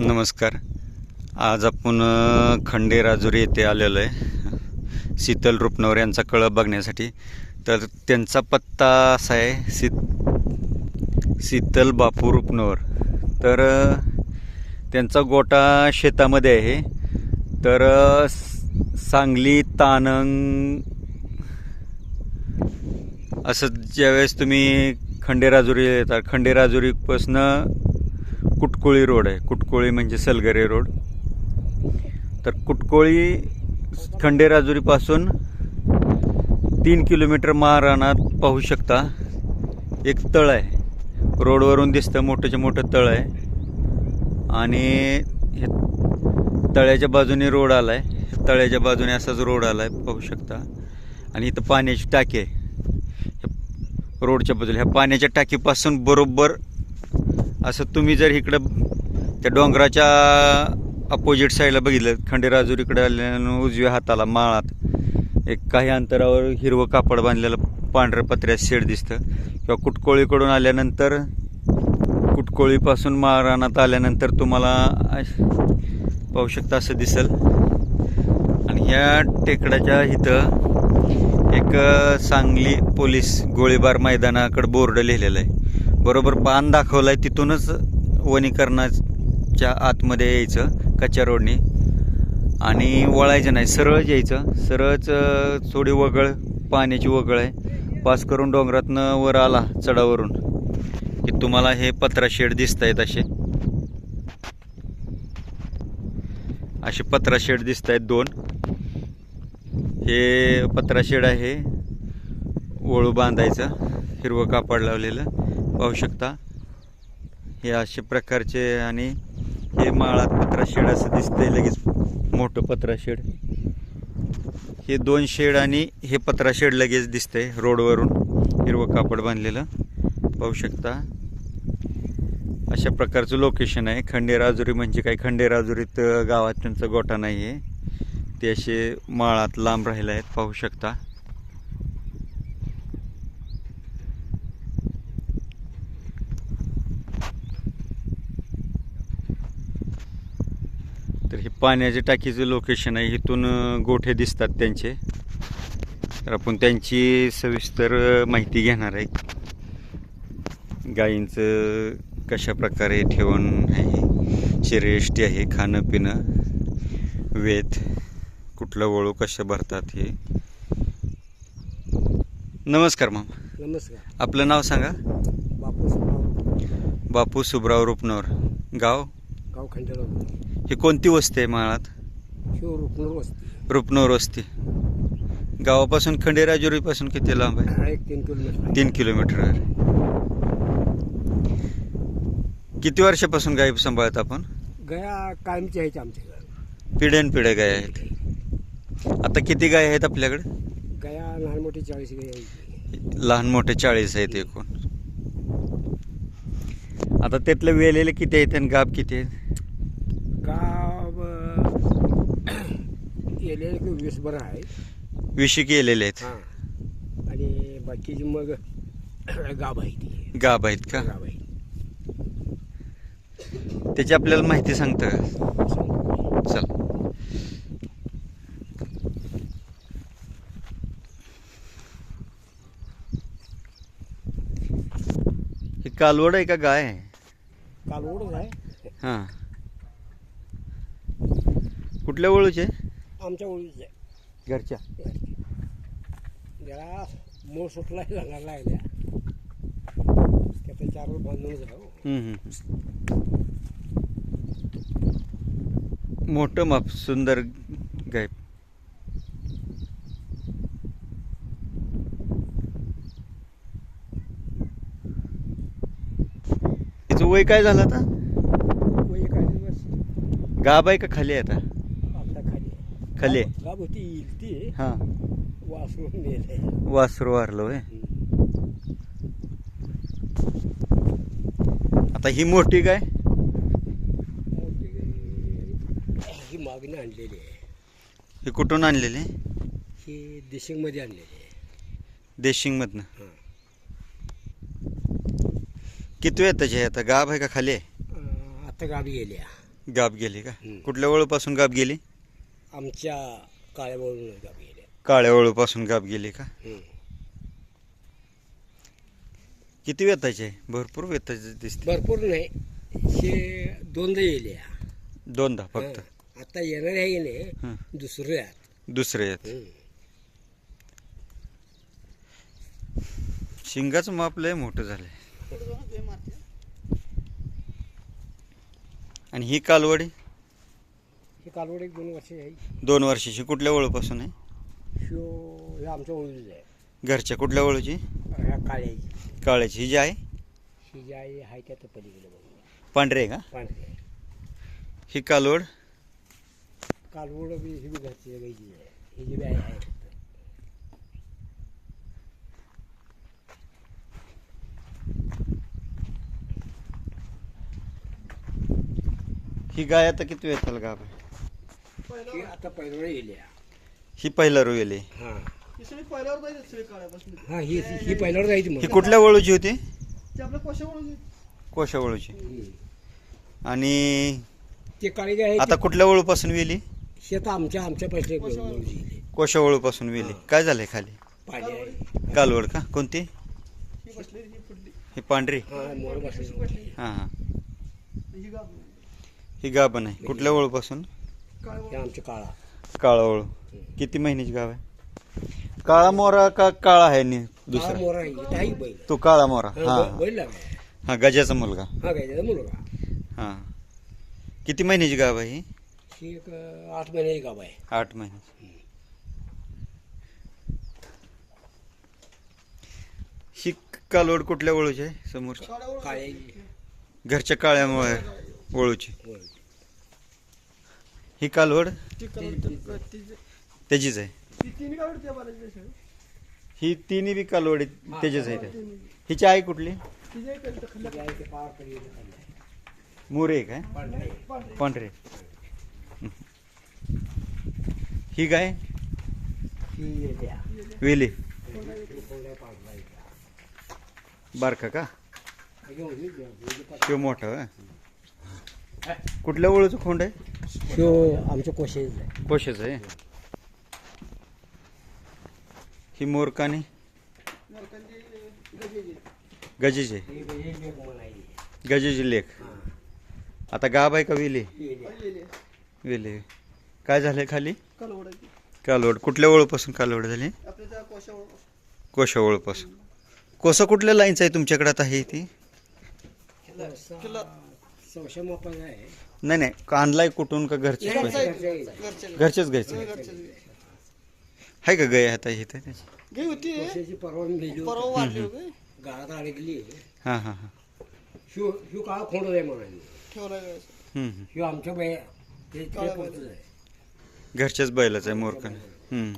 नमस्कार. आज आपण खंडे खंडेराजुरी येथे आलेलो आहे. शीतल रुपनवर यांचा कळप बघण्यासाठी. तर त्यांचा पत्ता असा आहे शीत शीतल बापू रुपनवर. तर त्यांचा गोटा शेतामध्ये आहे. तर सांगली तानंग असं ज्यावेळेस तुम्ही खंडेराजुरी येतात खंडेराजुरीपासनं कुटकोळी रोड आहे. कुटकोळी म्हणजे सलगरे रोड. तर कुटकोळी खंडेराजुरीपासून तीन किलोमीटर महाराणात पाहू शकता. एक तळ आहे. रोडवरून दिसतं मोठंच्या मोठं तळ आहे. आणि हे तळ्याच्या बाजूने रोड आला आहे तळ्याच्या बाजूने असाच रोड आला आहे पाहू शकता. आणि इथं पाण्याची टाकी आहे. रोडच्या बाजूला ह्या पाण्याच्या टाकीपासून बरोबर असं तुम्ही जर इकडं त्या डोंगराच्या अपोजिट साईडला बघितलं खंडेराजुरीकडे आल्यानं उजव्या हाताला माळात एक काही अंतरावर हिरवं कापड बांधलेलं पांढऱ्या पत्र्यात शेड दिसतं. किंवा कुटकोळीकडून आल्यानंतर कुटकोळीपासून माळरानात आल्यानंतर तुम्हाला पाहू शकता असं दिसेल. आणि ह्या टेकडाच्या इथं एक सांगली पोलीस गोळीबार मैदानाकडं बोर्ड लिहिलेलं आहे. बरोबर बाण दाखवलाय तिथूनच वनीकरणाच्या आतमध्ये यायचं कच्च्या रोडनी. आणि वळायचं नाही सरळच यायचं. सरळच थोडी वगळ पाण्याची वगळ आहे. पास करून डोंगरातनं वर आला चढावरून. की तुम्हाला हे पत्रा शेड दिसत आहेत असे. असे पत्रा शेड दिसत आहेत दोन. हे पत्रा शेड आहे ओळू बांधायचं हिरवं कापड लावलेलं. पाहू शकता. हे असे प्रकारचे आणि हे माळात पत्रा शेड असं दिसतंय लगेच. मोठं पत्रा शेड. हे दोन शेड आणि हे पत्रा शेड लगेच दिसतंय रोडवरून. हिरवं कापड बांधलेलं. पाहू शकता. अशा प्रकारचं लोकेशन आहे. खंडेराजुरी म्हणजे काय? खंडेराजुरीत गावात त्यांचा गोठा नाही आहे ते असे माळात लांब राहिले आहेत. पाहू शकता. पाण्याच्या टाकीचं लोकेशन आहे इथून गोठे दिसतात त्यांचे. तर आपण त्यांची सविस्तर माहिती घेणार आहे. गायींचं कशा प्रकारे ठेवण आहे शरीरयष्टी आहे खाणं पिणं वेत कुठलं वळू कशा भरतात हे. नमस्कार मामा. नमस्कार. आपलं नाव सांगा. बापू सुभाव बापू सुब्राव रुपनवर गाव? गाव खंडेराव. ही कोणती वस्ती आहे माळात? रुपनूर वस्ती. रुपनवर वस्ती गावापासून खंडेराजुरीपासून किती लांब आहे? एक तीन किलोमीटर. तीन किलोमीटर आहे. किती वर्षापासून गायब सांभाळत आपण? गया कायमची आहेत आमच्याकडे पिढ्यान पिढ्या गाय आहेत. आता किती गाय आहेत आपल्याकडे? गया लहान मोठी चाळीस गाय आहेत. लहान मोठे चाळीस आहेत एकूण. आता त्यातले वेलेले किती आहेत आणि गाब किती आहेत गाव येले वीस बरं आहे विशी केलेले आहेत. हां. आणि बाकीची मग गाव आहे ती. गाब आहेत का? गाव आहे त्याची आपल्याला माहिती सांगतं का? चल. हे कालवड आहे का गाय? आहे कालवडच आहे. हां. कुठल्या वळूचे आमच्या ओळीच आहे. घरच्या? जरा मूळ सुटला झाला लागल्या. त्याचा चार बांधून हम्म, हम्म. मोठं माप सुंदर गाय. तिचं वय काय झालं आता? वय दिवस. गाब आहे का खाली आहे आता? खाली. आहे. आहे? गाव होती हां. वासरून नेलंय वासरू वारलं वय आता ही मोठी गाय मोठी ही मागणी आणलेली आहे. ही कुठून आणलेली? ही देशिंगमध्ये आणलेली आहे. देशिंगमधनं. हां. किती वेळ त्याची आहे? आता गाभ आहे का खाली आहे? अं, आता गावी गेल्या. गाब गेली का? हम्म. कुठल्या वळूपासून गाब गेली? आमच्या काळ्यावरून गाव गेल्या काळ्या वळूपासून गाब गेली का? हम्म. किती वेताचे आहे भरपूर वेताचे दिसते भरपूर नाही. हे दोनदा येले दोनदा फक्त. आता येणार आहे की नाही? हं. दुसरे आहेत दुसरे आहेत हम्म. शिंगाचं माप लय मोठं झालंय. आणि ही कालवडी? हे कालवड एक दोन वर्ष आहे. दोन वर्षाची. कुठल्या वळूपासून आहे? शिव हे आमच्या ओळखीचं आहे. घरच्या कुठल्या वळूची ह्या काळ्याची. काळ्याची. ही जी आहे? ही जी आहे हाय त्या पलीकडे बघून. पांढरे आहे का? पांढरे ही कालवड? कालवड बी ही बी घरची गायची आहे. ही जी बी आहे आहे. ही गाय आता किती वेताला गाब आहे? ही आता पहिल्या येले ही पहिला रुवेली हां. ही सगळी पहिल्यावर जायचं सगळी हां ही ही पहिल्यावर जायची ही मग कुठल्या वळूची होती? ते आपल्या कोशावरून कोशा वळूची. हम्म. आणि ते काळी गाय आता कुठल्या वळूपासून वेली शेत आमच्या आमच्या पैसे कोशा वळूपासून वेली काय झालंय खाली? पाहिजे आहे. कालवड का? कोणती? ही बसलेली ही फुटली. ही पांढरी? हां मोर बसले बसली हां हां. ही गाव ही गाभण आहे. कुठल्या वळूपासून? हे काळ्या आमच्या काळा. काळा वळू किती महिन्याची गाव आहे? काळा मोरा का काळा आहे नि काळा दुसरा मोर आहे इथं आहे बैल. तो काळा मोरा. हां, हां. बैल हा गजाचा मुलगा. हा काय त्याचा मुलगा. हां. किती महिन्याची गाव आहे ही? ही एक अं, आठ महिन्याची गाव आहे. आठ महिन्याची. ही कालवड कुठल्या वळूची आहे? समोर काळ्यावर काळ्याची घरच्या काळ्या मो- वळूची. ही कालवड ती कलर ती त्याचीच आहे ती तिन्ही काढ त्या बालाजी सगळी ही तिन्ही बी कालवडी त्याचीच आहे त्या. हिची आई कुठली आहे आहे. मोरे काय पांढरी आहे. पांढरी पांढरे ही गाय ही येत्या. वेली आहे. बारका का हे. शिव मोठा होय. कुठल्या वळूचं खोंड आहे ह्यो आमच्या कोशेच आहे. कोशाचं आहे? ही मोरकानी? गजेची गजेची म्हणायची. गजेची लेख. आता गाब आहे का वेली? वेली. काय झालंय खाली? कालवड. कुठल्या वळूपासून कालवड झाली? कोशा वळूपासून कोसा कुठल्या लाईनचं आहे तुमच्याकडे आता हे ती? आहे नाही नाही. आणलाय कुठून का घरचं आहे. घरचेच. घ्यायचं. आहे का गय आता इथे होती. परवा. वाढली होती. गाळात अडकली. हां हां हां. काळा आहे. हम्म, आमच्या बाया ते आहे. घरच्याच बैलाच आहे मोरकन. हम्म.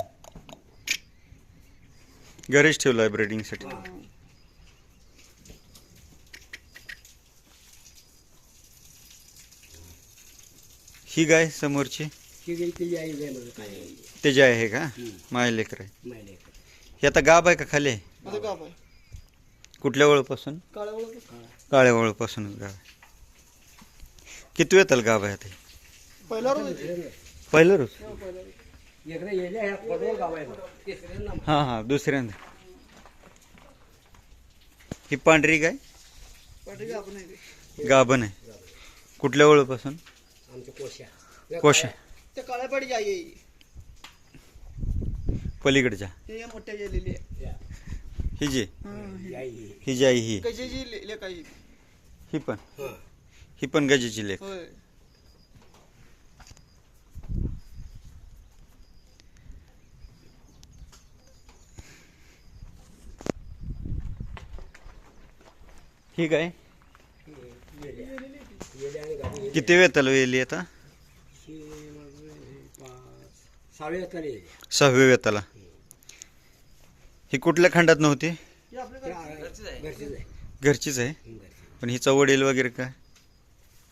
घरीच ठेवलाय ब्रिडिंगसाठी ही गाय समोरची? ती गेली ती आई जाय म्हणून काय आहे. त्याची आहे का? माय लेकर आहे. माहिती आहे. का? ही आता गाब आहे का खाली? आहे? आता गाव आहे. कुठल्या वळपासून काळ्या वळपासूनच गाव आहे. किती वेताल गाव आहे आता? हे? होती पहिलं रोज? इकडे ह्या गाव आहे बघ. तिसऱ्यांदा हां हां दुसऱ्यांदा. ही पांढरी गाय? पाठी गाव नाही ते. गाभण आहे कुठल्या वळपासून आमच्या त्या ही. पलीकडच्या. ही या मोठ्या गेलेली ही जी. ही आई ही. ही जी आई ही. गजेची ले- लेक आहे ही. ही पण. हां. ही पण गजेची लेख. होय. ही गाय येल्या. येल्या आणि गावी येल्या. किती वेताला वेली आता? सहाव्या. सहाव्या वेताला. ही कुठल्या खंडात नव्हती? ही घरचीच आहे. घरचीच आहे? हं, घरची. पण हिचा वडील वगैरे काय?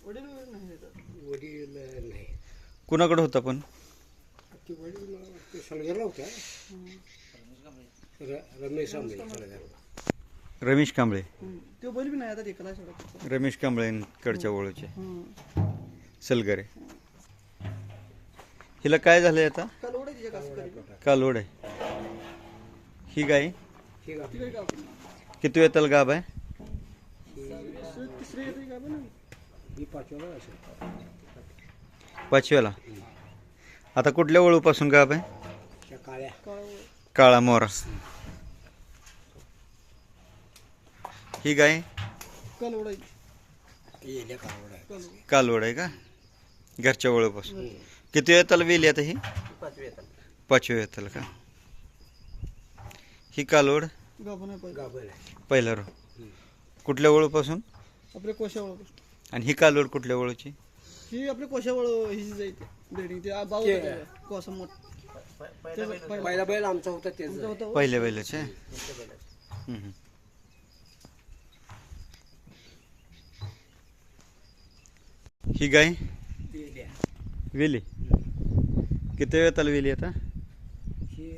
वडील वगैरे नाही येतात. वडील अं, नाही. कुणाकडे होता पण? रमेश कांबळे. तो बैल बी नाही आता सोडा रमेश कांबळेंकडच्या ओळूचे हम्म. सलगरे. हिला काय झालंय आता? काल ओढायची का असं करी कालोड आहे. ही गाय? हे किती वेताल गाब आहे? ही पाचव्याला आता कुठल्या वळूपासून गाब आहे? त्या काळ्या. काळा काळा मोरा. ही गाय? काल ओढायची येल्या काळवड आहे. काल कालवड आहे का? घरच्या वळूपासून. किती वेताला वेली आता ही? पाचव्या वेताला का? ही कालवड? पहिला. रो. कुठल्या वळूपासून? आपल्या कोशावळ आणि ही कालवड कुठल्या वळूची? ही आपली कोशावळ ही जायते ते. कोसा मोठ. पहिला- बैल आमचा होता हो. पहिल्या बैलाचे हम्म, हम्म. ही गाय. वेली किती वेताला वेली आता? हे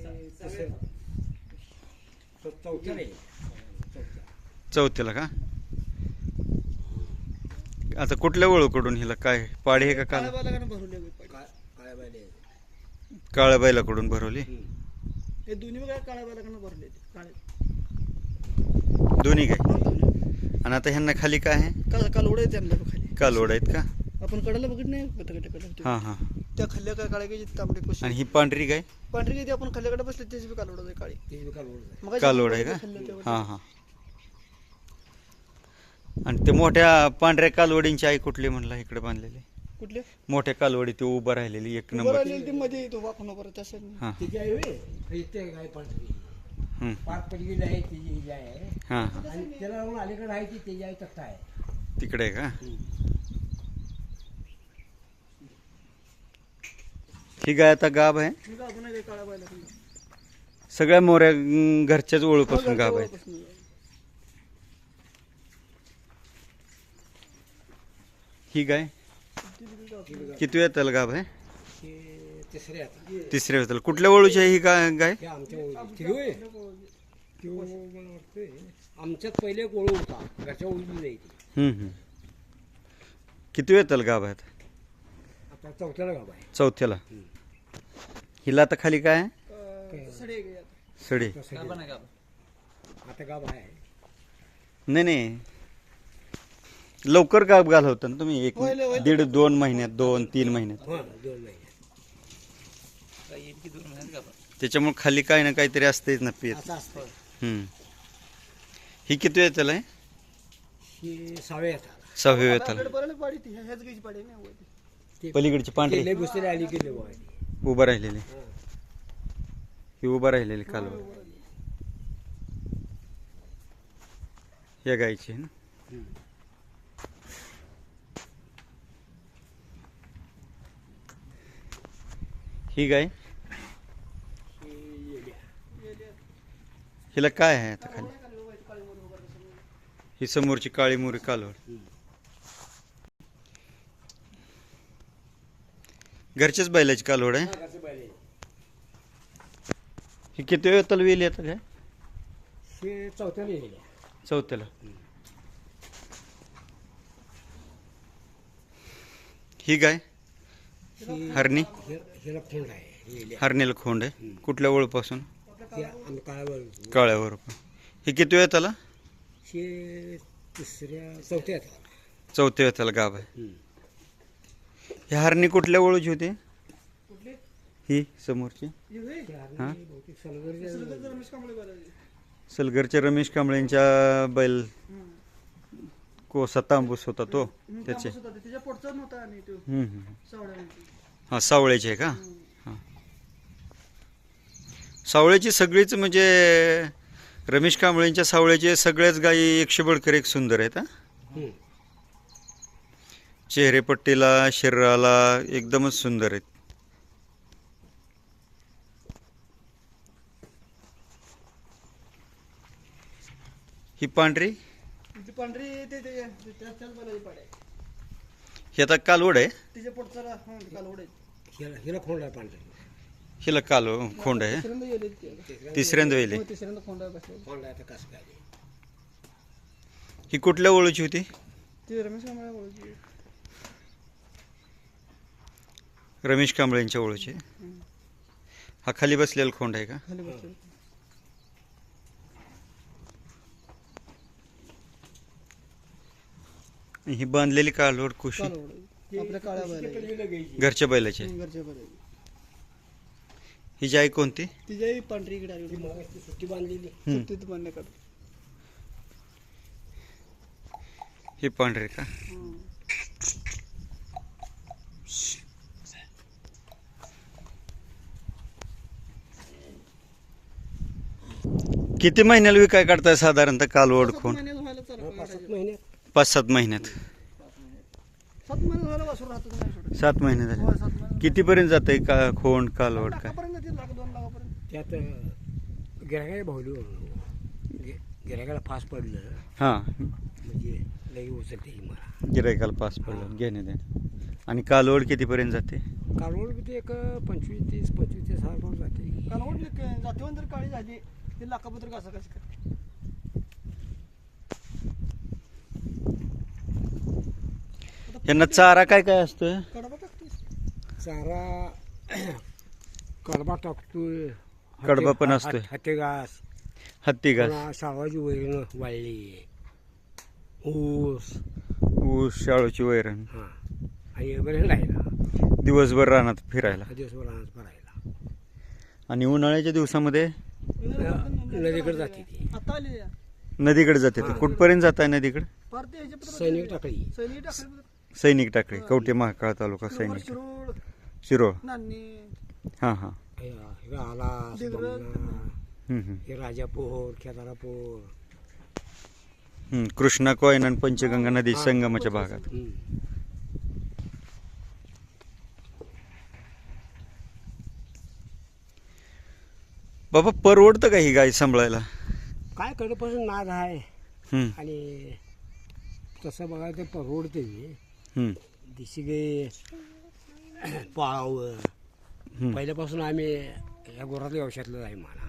चौथ्याला का? आता कुठल्या वळूकडून हिला काय पाडी आहे का काळ्या काल बालागानं भरवली? काळ्या बैलाकडून. हे दोन्ही काय आणि आता ह्यांना खाली काय आहे? काल काल ओढायचे आमच्या खाली कालवड आहेत का? आपण कडाला बघित नाही हां हां. त्या खाल्ल्या काय काळ्या काही तांबडी कोशी आणि ही पांढरी गाय पांढरी किती आपण खाल्ल्याकडे बसले त्याची बी काळी. कालवड आहे. मगाशी कालवड आपण आहे का? खाल्लं हां हां. आणि ते मोठ्या पांढऱ्या कालवडींची आई कुठली म्हणला इकडे बांधलेली? कुठले? मोठ्या कालवडी ती उभं राहिलेली एक नंबर. ती मध्ये येतो वाकून बरं त्या side ने. हां तिची आई होय इथे गाय पांढरी. हम्म. पाच पडलेली आहे तिची ही जी आहे. हां हां. आणि त्याला लागून अलीकडे आहे ती त्याची आई तक्ता आहे. तिकडे आहे का? ही गाय आता गाभ आहे. सगळ्या मोऱ्या घरच्याच ओळूपासून गाब गाभ आहेत. जवळपासून. ही गाय किती वेळ त्याला गाभ आहे? तिसरे तिसऱ्या वेळ कुठल्या वळूची आहे ही गाय गाय? आमच्यात पहिले एक ओळू होता. घरच्या ओळीची जायची किती वेळ त्याला गाभ आहेत आता चौथ्याला गाव आहे. चौथ्याला. हिला आता खाली काय आहे? सडी. आहे आता. सडी. तसं आता गाव आहे. नाही नाही. लवकर गाभ घालवता ना तुम्ही. एक. दीड दोन महिन्यात दोन तीन महिन्यात. हां दोन महिने त्याच्यामुळे खाली काही ना काहीतरी असतेच ना असं असतं हम्म. ही किती वेळ त्याला आहे? की सावे येतात. सहावी वेळ आपल्याकडे त्याला बरं पाडी ती ह्याच गायची पाडी नाही होय ती. ते पलीकडची पांढरी केले बसलेले आली केले बघा उभं राहिलेली. ही. उभं राहिलेली कालवड या गायची ना? ही गाय? हिला काय आहे आता खाली? ही समोरची काळी मोरी कालवड. घरच्याच बैलाची कालवड आहे. ही किती वेळ तलवेली आता काय? हे चौथ्याला येईल. चौथ्याला. ही गाय? हरणी? हिला आहे. हरणीला खोंड आहे. कुठल्या ओळपासून आम्ही काळावर काळ्यावर ही किती वेळ त्याला हे तिसऱ्या चौथ्या चौथ्या गाभ. आहे ही हरणी कुठल्या ओळूची होती? कुठली? ही समोरची? ही बहुतेक सलगरच्या सलगर रमेश. सलगरच्या कांबळेंच्या बैल. कोसा तांबूस होता तो त्याचे. तांबूस होता ते. त्याच्या पोटचा नव्हता आणि तो हम्म, हम्म. सावळ्यामध्ये. हा सावळ्याची आहे का? हां. सावळ्याची सगळीच म्हणजे रमेश कांबळेंच्या सावळ्याचे सगळ्याच गायी एकशे बडकर एक सुंदर आहेत हा. चेहरेपट्टीला शरीराला एकदमच सुंदर आहेत ही पांढरी पांढरी. ही आता कालवड आहे तिच्या पोटचा काल ओढायची. हिला हिला खोंड आहे पांढरी हिला काल खोंड आहे. तिसऱ्यांदा ती वेली हो, तिसऱ्यांदा खोंडा बसले खोंड आहे आता कसं काय ही कुठल्या ओळूची होती? ती रमेश कांबळे रमेश कांबळेंच्या ओळखीचे हा खाली बसलेला खोंड आहे का? खाली ही बांधलेली कालवड कुशी. आपल्या काळ्या घरच्या बैलाची. आहे. घरच्या बैला हिची आई कोणती तिच्याही पांढरी इकडे आली सुट्टी बांधलेली. हम्म. सुट्टीत बांधण्याकडे ही पांढरे का? किती महिन्याला विकाय काढताय साधारणतः कालवड खोंड महिन्यात व्हायला चालू पाच सात महिने पाच सात महिन्यात. सात महिने व्हायला वासरू राहतो नाही सोडत. सात महिने झाले. होय, सात महिने कितीपर्यंत जाते का खोंड कालवड काय? लाखापर्यंत लाख दोन लाखापर्यंत. त्यात गिरायकाला भावलो गिरायकाला फास पडलं. हां. म्हणजे लई उचलते ही मला गिरायकाला पास पडलं. घेणे देणे आणि कालवड कितीपर्यंत जाते? कालवड किती एक पंचवीस तीस पंचवीस तीस हजार रुपये जाते. कालवड जातीवंत जर काळी झाली. ते लाखापत्र कसं कसं काय यांना चारा काय काय असतोय? कडबा टाकतोय. चारा कडबा टाकतोय. कडबा पण असतोय. हत्ते घास. हत्ती घास. शाळवाची वैरण वाळली. ऊस. ऊस शाळूची वैरण. हां. आणि बरेच राहिला. दिवसभर रानात फिरायला. दिवसभर राहणार भरायला आणि उन्हाळ्याच्या दिवसामध्ये? नदीकडे जाते ती. आता आली या. नदीकडे जाते ते. कुठपर्यंत जात आहे नदीकडे सैनिक टाकली. सैनिक टाकळी कवटे महाकाळ तालुका सैनिक. शिरोळ. नान्नी हां हां. हे हे. हे राजापूर केदारापूर हम्म, कृष्णा कोयना आणि पंचगंगा नदी संगमाच्या भागात. बाबा परवडतं का ही गाय सांभाळायला? काय कडपासून नाद आहे? आणि तसं बघायला तर परवडते दिशी पाळावं हम्म. पहिल्यापासून आम्ही या गुरातल्या व्यवसायातलं आहे मला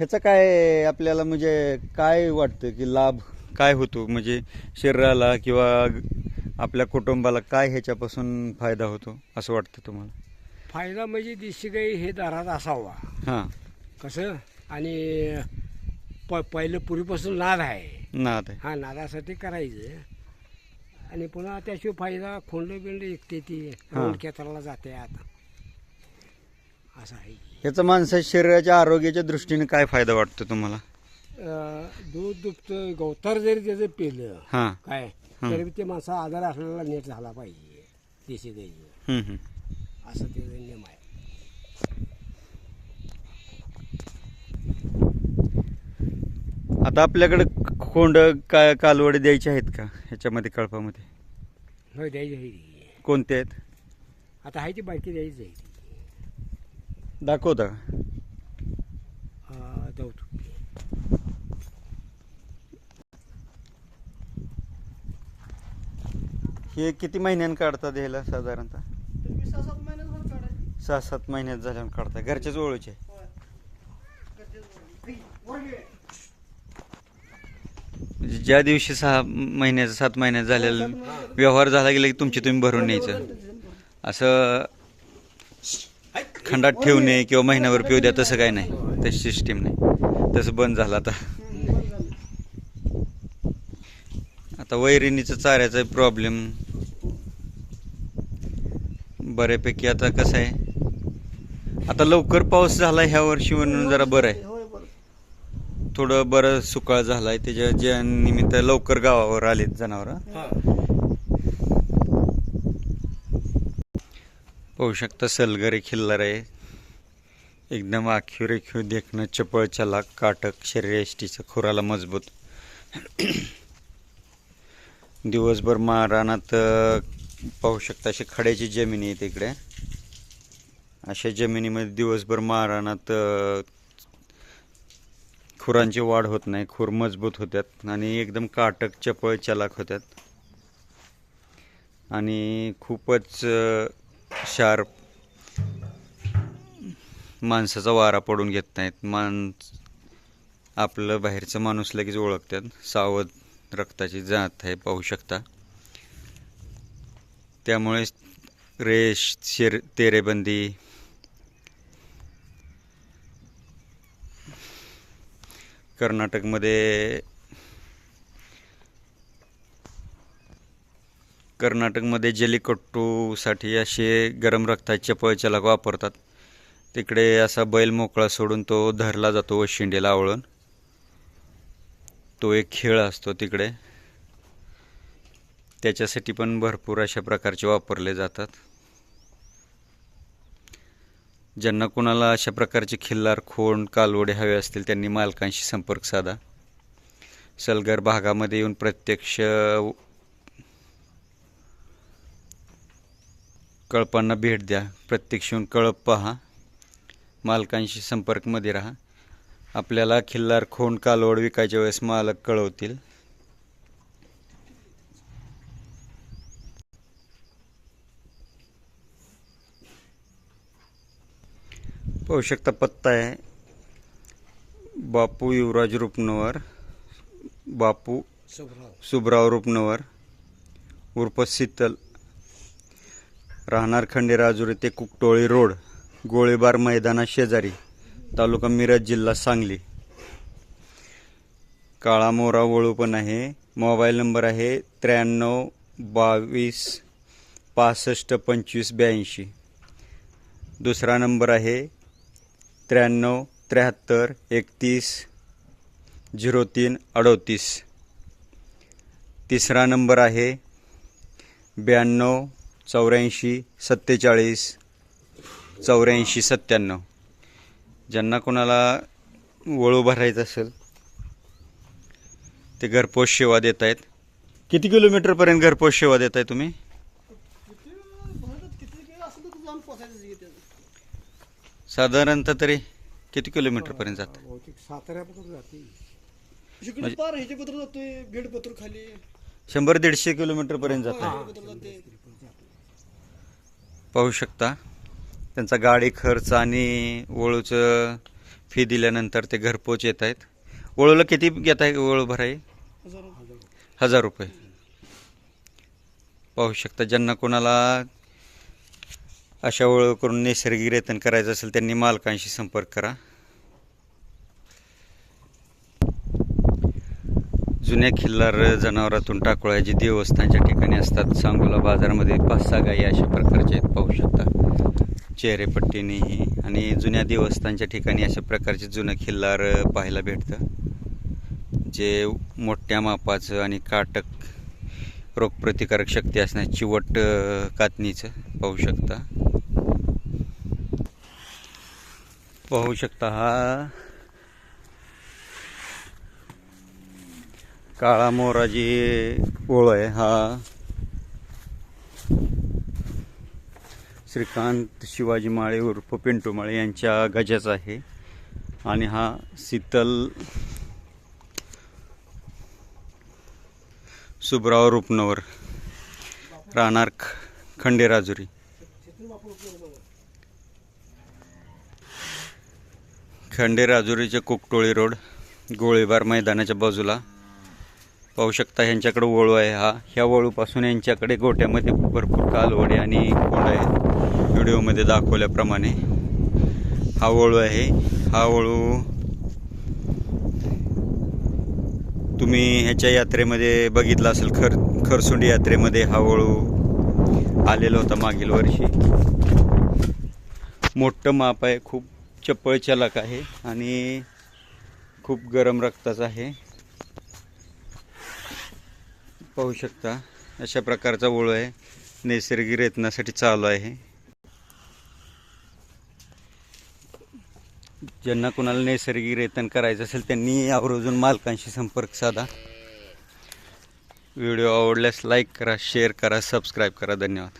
ह्याचा काय आपल्याला म्हणजे काय वाटतं की लाभ काय होतो? म्हणजे शरीराला किंवा आपल्या कुटुंबाला काय ह्याच्यापासून फायदा होतो असं वाटतं तुम्हाला? फायदा म्हणजे दिशी गाई हे दारात असावा. हां. कसं? आणि प पहिलं पूर्वीपासून नाद आहे. नाद आहे. हा नादासाठी करायचं. आणि पुन्हा त्याशिवाय फायदा खोंड बिंड एकते ती. रोड जाते आता असं आहे ह्याचा माणसाच्या शरीराच्या आरोग्याच्या दृष्टीने काय फायदा वाटतो तुम्हाला अं, दूध दुभतं गवतार जरी त्याचं पेलं हां काय. तरी ते माणसा आजार असलेला नीट झाला पाहिजे देशी हम्म, हम्म. असं ते नियम आहे आता आपल्याकडे खोंड काय कालवडी द्यायचे आहेत का? ह्याच्यामध्ये कळपामध्ये? होय द्यायची आहे ती. कोणते आहेत? आता आहे ती बारकी द्यायची आहे ती. दाखवता. का हे किती महिन्यानं काढतात ह्याला साधारणतः? सहा सात महिन्यात भर काढायची. सहा सात महिन्यात झाल्यानं काढतात घरच्याच ओळखीचे होय. घरचेच बोलले. वर घे. म्हणजे ज्या दिवशी सहा महिन्याचा सात महिन्यात झालेला व्यवहार झाला गेला की तुमची तुम्ही भरून न्यायचं. असं खंडात ठेवणे किंवा महिन्यावर पिऊ द्या तसं काही नाही. तशी सिस्टीम नाही. तसं बंद झालं आता. आता वैरिणीचं चाऱ्याचा प्रॉब्लेम बऱ्यापैकी आता कसं आहे? आता लवकर पाऊस झाला ह्या वर्षी म्हणून जरा बरं आहे. थोडं बरं सुकाळ झालाय त्याच्या ज्या निमित्त लवकर गावावर आलेत जनावर पाहू शकता सलगरे खिल्लार आहे. एकदम आखीव रेखीव देखणं चपळ चलाक काटक शरीर एष्टीचं खुराला मजबूत. दिवसभर मारानात पाहू शकता अशी खड्याची जमिनी आहेत इकडे. अशा जमिनीमध्ये दिवसभर मारानात खुरांची वाढ होत नाही खूर मजबूत होत्यात आणि एकदम काटक चपळ चलाक होत्यात. आणि खूपच शार्प माणसाचा वारा पडून घेत नाहीत. माणस आपलं बाहेरचं माणूस लगेच ओळखतात. सावध रक्ताची जात आहे पाहू शकता. त्यामुळे रेश शेर तेरेबंदी कर्नाटकमध्ये कर्नाटकमध्ये जल्लीकट्टूसाठी असे गरम रक्ताचे पळचलाक वापरतात. तिकडे असा बैल मोकळा सोडून तो धरला जातो वशिंडीला आवळून. तो एक खेळ असतो तिकडे. त्याच्यासाठी पण भरपूर अशा प्रकारचे वापरले जातात. ज्यांना कुणाला अशा प्रकारचे खिल्लार खोंड कालवडे हवे असतील त्यांनी मालकांशी संपर्क साधा. सलगर भागामध्ये येऊन प्रत्यक्ष कळपांना भेट द्या. प्रत्यक्ष येऊन कळप पहा. मालकांशी संपर्कमध्ये राहा. आपल्याला खिल्लार खोंड कालवड विकायच्या वेळेस मालक कळवतील. पाहू शकता पत्ता आहे. बापू युवराज रुपनवर बापू सुबराव सुभराव रुपनवर उर्फ शीतल. राहणार खंडेराजुरी ते कुकटोळी रोड गोळीबार मैदाना शेजारी तालुका मिरज जिल्हा सांगली. काळा मोरा वळू पण आहे. मोबाईल नंबर आहे त्र्याण्णव बावीस पासष्ट पंचवीस ब्याऐंशी. दुसरा नंबर आहे त्र्याण्णव त्र्याहत्तर एकतीस झिरो तीन अडोतीस. तिसरा नंबर आहे ब्याण्णव चौऱ्याऐंशी सत्तेचाळीस चौऱ्याऐंशी सत्त्याण्णव. ज्यांना कोणाला वळू भरायचं असेल ते घरपोच सेवा देत आहेत किती किलोमीटरपर्यंत घरपोच सेवा देत आहे तुम्ही किती भारतात किती वेळ असेल तर तुझं जाऊन पोचायचं की त्याचं साधारणतः तरी किती किलोमीटरपर्यंत जातं? बहुतेक साताऱ्यापासून जाते. इकडे पार ह्याचे पत्र जातोय भेड पत्र खाली. शंभर दीडशे किलोमीटरपर्यंत जातं. पत्र जाते पाहू शकता. त्यांचा गाडी खर्च आणि वळूचं फी दिल्यानंतर ते घरपोच येत आहेत. वळूला किती घेत आहे वळू भराई? हजार हजार रुपये. पाहू शकता ज्यांना कोणाला अशा ओळख करून नैसर्गिक रेतन करायचं असेल त्यांनी मालकांशी संपर्क करा. जुन्या खिल्लार जनावरातून टाकोळ्या जे देवस्थानच्या ठिकाणी असतात सांगोला बाजारामध्ये पाच सहा गाई अशा प्रकारचे आहेत पाहू शकता. चेहरेपट्टीनेही आणि जुन्या देवस्थानच्या ठिकाणी अशा प्रकारचे जुनं खिल्लार पाहायला भेटतं. जे मोठ्या मापाचं आणि काटक रोगप्रतिकारक शक्ती असण्याचं चिवट कातणीचं पाहू शकता. पाहू शकता हा. काळा मोराजी ओळ आहे हा. श्रीकांत शिवाजी माळे उर्फ पिंटू माळे यांच्या गजाचा आहे. आणि हा शीतल सुब्राव रुपनवर राहणार ख- खंडे राजुरीचे कुकटोळी रोड गोळीबार मैदानाच्या बाजूला. पाहू शकता ह्यांच्याकडे वळू आहे हा. ह्या वळूपासून यांच्याकडे गोट्यामध्ये भरपूर कालवडे आणि कोंड आहेत. व्हिडिओमध्ये दाखवल्याप्रमाणे हा वळू आहे. हा वळू तुम्ही ह्याच्या यात्रेमध्ये बघितला असेल खर खरसुंडी यात्रेमध्ये हा वळू आलेला होता मागील वर्षी. मोठं माप आहे खूप चप्पळ चलाक आहे आणि खूप गरम रक्ताचा आहे. पाहू शकता अशा प्रकारचा ओळ आहे. नैसर्गिक रेतनासाठी चालू आहे. ज्यांना कुणाला नैसर्गिक रेतन करायचं असेल त्यांनी आवर्जून मालकांशी संपर्क साधा. व्हिडिओ आवडल्यास लाईक करा शेअर करा सबस्क्राईब करा. धन्यवाद.